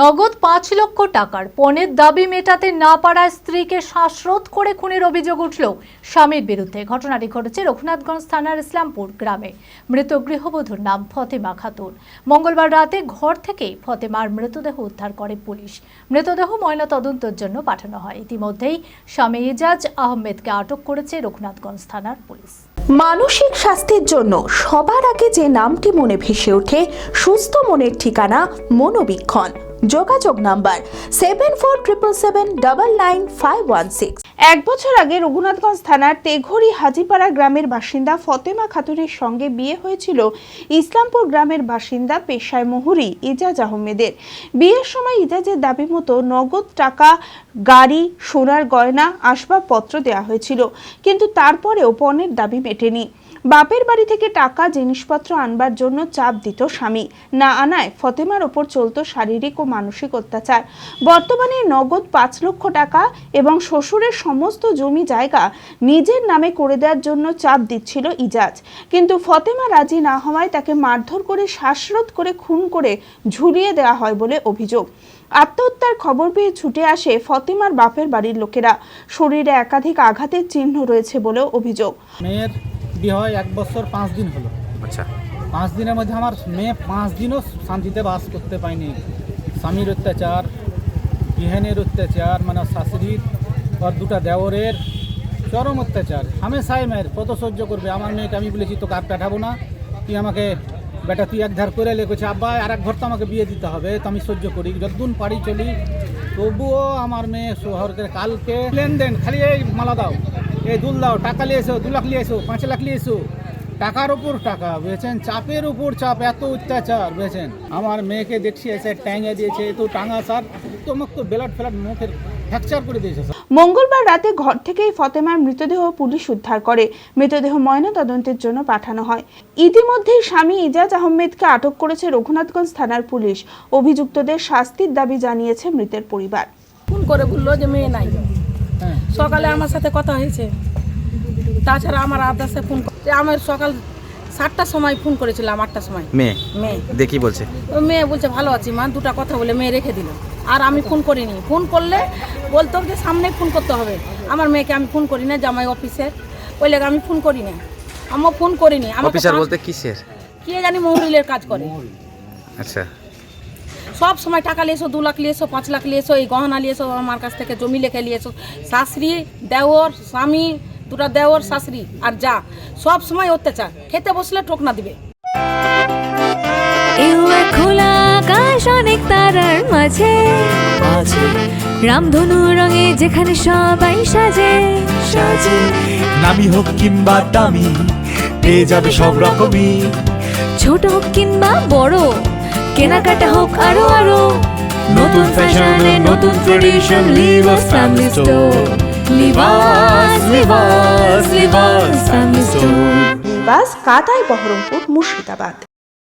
নগদ পাঁচ লক্ষ টাকার পণের দাবি মেটাতে না পারায় স্ত্রীকে শ্বাসরোধ করে খুনের অভিযোগ উঠল স্বামীর বিরুদ্ধে। ঘটনাটি ঘটেছে রঘুনাথগঞ্জ থানার ইসলামপুর গ্রামে। মৃত গৃহবধূর নাম ফতেমা খাতুন। মঙ্গলবার রাতে ঘর থেকে ফতেমার মৃতদেহ উদ্ধার করে পুলিশ। মৃতদেহ ময়নাতদন্তের জন্য পাঠানো হয়। ইতিমধ্যেই স্বামী ইজাজ আহমেদকে আটক করেছে রঘুনাথগঞ্জ থানার পুলিশ। মানসিক স্বাস্থ্যের জন্য সবার আগে যে নামটি মনে ভেসে ওঠে, সুস্থ মনের ঠিকানা মনোবীক্ষণ। যোগাযোগ number seven four triple seven double nine five one six এক বছর আগে রঘুনাথগঞ্জ থানার তেঘরি হাজিপাড়া গ্রামের বাসিন্দা ফতেমা খাতুনের সঙ্গে বিয়ে হয়েছিল ইসলামপুর গ্রামের বাসিন্দা পেশায় মুহুরি ইজাজ আহমেদের। বিয়ের সময় ইজাজের দাবি মতো নগদ টাকা, গাড়ি, সোনার গয়না, আসবাবপত্র দেওয়া হয়েছিল, কিন্তু তারপরেও পণের দাবি মেটেনি। বাপের বাড়ি থেকে টাকা, জিনিসপত্র আনবার জন্য চাপ দিত স্বামী। না আনায় ফতেমার ওপর চলতো শারীরিক ও মানসিক অত্যাচার। বর্তমানে নগদ পাঁচ লক্ষ টাকা এবং শ্বশুরের সমস্ত জমি জায়গা নিজের নামে করে দেওয়ার জন্য চাপ দিচ্ছিল ইজাজ। কিন্তু ফতেমা রাজি না হওয়ায় তাকে মারধর করে শ্বাসরোধ করে খুন করে ঝুলিয়ে দেওয়া হয় বলে অভিযোগ। আত্মহত্যার খবর পেয়ে ছুটে আসে ফতেমার বাপের বাড়ির লোকেরা। শরীরে একাধিক আঘাতের চিহ্ন রয়েছে বলেও অভিযোগ। মেয়ের বিয়ে হয় এক বছর পাঁচ দিন হলো। আচ্ছা। পাঁচ দিনের মধ্যে আমার মেয়ে পাঁচ দিনও শান্তিতে বাস করতে পায়নি স্বামীর অত্যাচার বিহানের অত্যাচার মানে শাশুড়ির আর দুটা দেওরের চরম অত্যাচার। হামেশাই মেয়ের কত সহ্য করবে, আমার মেয়েকে আমি বলেছি তো কার পাঠাবো না। তুই আমাকে বেটা, তুই এক ধার করে লেগেছে। আব্বা আর এক ঘর তো আমাকে বিয়ে দিতে হবে, তো আমি সহ্য করি। যতদিন পারি চলি। তবুও আমার মেয়ে শহরকে কালকে লেনদেন, খালি এই মালা দাও, এই দুল দাও, টাকা নিয়ে এসো, দু লাখ নিয়ে এসো, পাঁচ লাখ নিয়ে এসো। টাকার উপর টাকা বুঝেছেন? চাপের উপর চাপ এত অত্যাচার বুঝেছেন? আমার মেয়েকে দেখছি এসে ট্যাঙে দিয়েছে তো টাঙা সার তোমাক তো বেলাট ফেলাট মুখের ফ্র্যাকচার করে দিয়েছে মঙ্গলবার রাতে ঘর থেকেই ফতেমার মৃতদেহ পুলিশ উদ্ধার করে। মৃতদেহ ময়নাতদন্তের জন্য পাঠানো হয়। ইতিমধ্যেই স্বামী ইজাজ আহমেদকে আটক করেছে রঘুনাথগঞ্জ থানার পুলিশ। অভিযুক্তদের শাস্তির দাবি জানিয়েছে মৃতের পরিবার। ফোন করে বলল যে মেয়ে নাই। হ্যাঁ। সকালে আমার সাথে কথা হয়েছে। তাছাড়া আমার আদাসে ফোন আমার সকাল সাতটার সময় ফোন করেছিলাম আটটার সময়। মেয়ে? মেয়ে। দেখি বলছে? মেয়ে বলছে ভালো আছি মা। দুটা কথা বলে মেয়ে রেখে দিল। আর আমি ফোন করিনি। ফোন করলে বলতো যে সামনে ফোন করতে হবে। আমার মেয়েকে আমি ফোন করি না জামাই অফিসের। ওই লেগে আমি ফোন করি না। আমার ফোন করিনি। আমাকে অফিসার বলতে কিসের? কে জানি মহুরিলের কাজ করে। আচ্ছা। সব সময় টাকা লিয়েছো দু লাখ লিয়েছো পাঁচ লাখ লিয়েছো এই গহনা লিয়েছো আমার কাছ থেকে জমি লেখে লিয়েছো শাশুড়ি দেওর স্বামী দুটা দেওর শাশুড়ি আর যা। সব সময় অত্যাচার। খেতে বসলে টোকনা দিবে। খোলা আকাশ অনেক তারার মাঝে। রামধনু রঙে যেখানে সবাই সাজে। সাজে। নামি হোক কিংবা দামি পেয়ে যাবে সব রকমই। ছোট হোক কিংবা বড় কেনাকাটা হোক আরও আরও। নতুন ফ্যাশনে নতুন tradition Libas family store Libas Libas Libas কাতাই Baharampur Murshidabad.